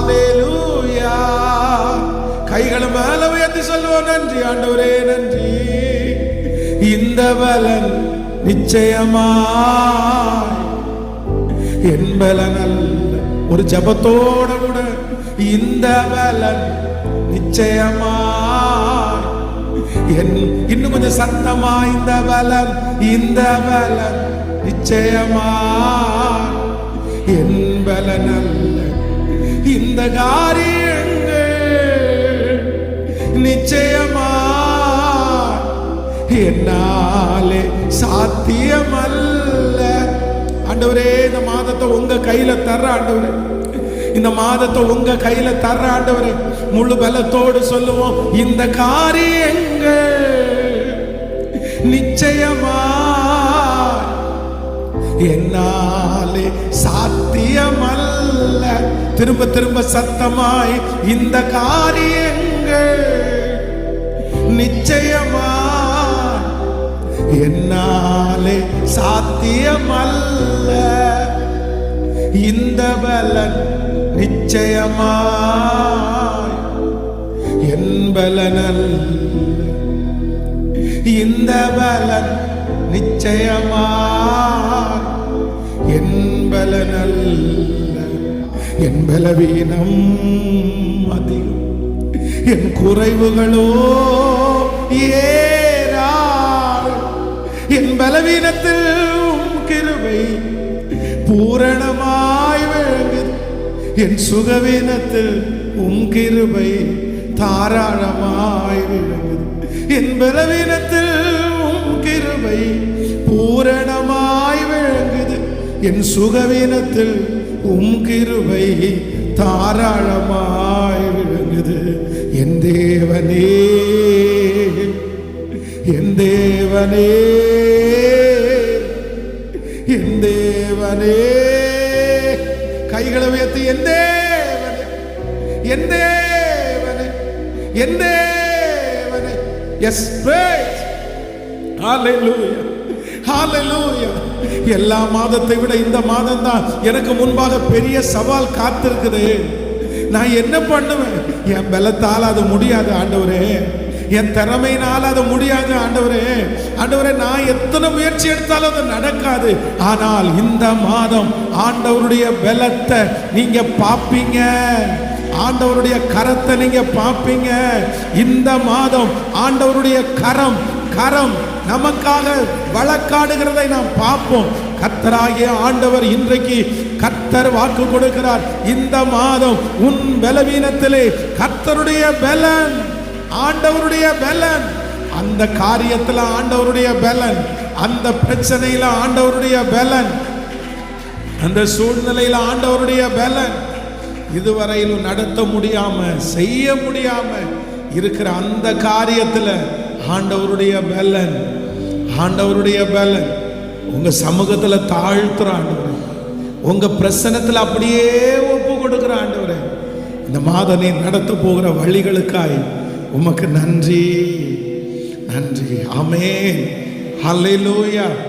ஹalleluya கைகளை மேல உயர்த்தி சொல்லுவோம். நன்றி ஆண்டவரே நன்றி. இந்த பலன் நிச்சயமா என் பலன் அல்ல. ஒரு ஜபத்தோட கூட இந்த பலன் நிச்சயமா என் இன்னும் கொஞ்சம் சத்தமா இந்த பலன் இந்த பலன் நிச்சயமா என் பலன் அல்ல. இந்த காரியங்கள் நிச்சயமா என்னாலே சாத்தியமல்ல. ஆண்டவரே இந்த மாதத்தை உங்க கையில தர்ற ஆண்டவரே. இந்த மாதத்தை உங்க கையில தர்ற ஆண்டவரே. முழு பலத்தோடு சொல்லுவோம் இந்த காரியங்கள் நிச்சயமா என்னாலே சாத்தியமல்ல. திரும்ப திரும்ப சத்தமாய் இந்த காரியங்கள் நிச்சயமா? என்னாலே சாத்தியமல்ல. இந்த பலன் நிச்சயமா? என்பலனல் இந்த பலன் நிச்சயமா? என் பலனல்ல என் பலவீனம் அதிகம். என் குறைவுகளோ ஏறாள் என் பலவீனத்தில் கிருவை பூரணமாய் விளங்குது. என் சுகவீனத்தில் உம் கிருபை தாராளமாய் விழுங்குது என் பலவீனத்தில் உம் கிருபை பூரணமாய் விழுங்குது என் சுகவீனத்தில் உங்கிருவை தாராளமாய் விளங்குது என் தேவனே என் தேவனே என் தேவனே கைகளை உயர்த்தி என் தேவனே என் தேவனே என் தேவனே எஸ் praise Hallelujah. Hallelujah. எல்லா மாதத்தை விட இந்த மாதம் தான் எனக்கு முன்பாக பெரிய சவால் காத்திருக்குது. நான் என்ன பண்ணுவேன்? என் பலத்தால் அது முடியாது ஆண்டவரே. என் திறமையினால் அது முடியாது ஆண்டவரே. ஆண்டவரே நான் எத்தனை முயற்சி எடுத்தாலும் அது நடக்காது. ஆனால் இந்த மாதம் ஆண்டவருடைய பலத்தை நீங்க பார்ப்பீங்க. ஆண்டவருடைய கரத்தை நீங்க பார்ப்பீங்க. இந்த மாதம் ஆண்டவருடைய கரம் கரம் நமக்காக வழக்காடுகிறதை நாம் பார்ப்போம். கத்தராகிய ஆண்டவர் இன்றைக்கு கத்தர் வாக்கு கொடுக்கிறார். இந்த மாதம் உன் பலவீனத்திலே கத்தருடைய பலன் ஆண்டவருடைய பலன் அந்த காரியத்துல ஆண்டவருடைய பலன் அந்த பிரச்சனையில ஆண்டவருடைய பலன் அந்த சூழ்நிலையில ஆண்டவருடைய பலன். இதுவரையிலும் நடத்த முடியாம செய்ய முடியாம இருக்கிற அந்த காரியத்துல ஆண்டவருடைய பலன் ஆண்டவருடைய பலன். உங்க சமூகத்துல தாழ்த்துற ஆண்டவரே. உங்க பிரசனத்துல அப்படியே ஒப்பு கொடுக்கிற ஆண்டவரே. இந்த மாதம் நீ நடத்த போகிற வழிகளுக்காய் உமக்கு நன்றி. நன்றி. ஆமென். ஹalleluya.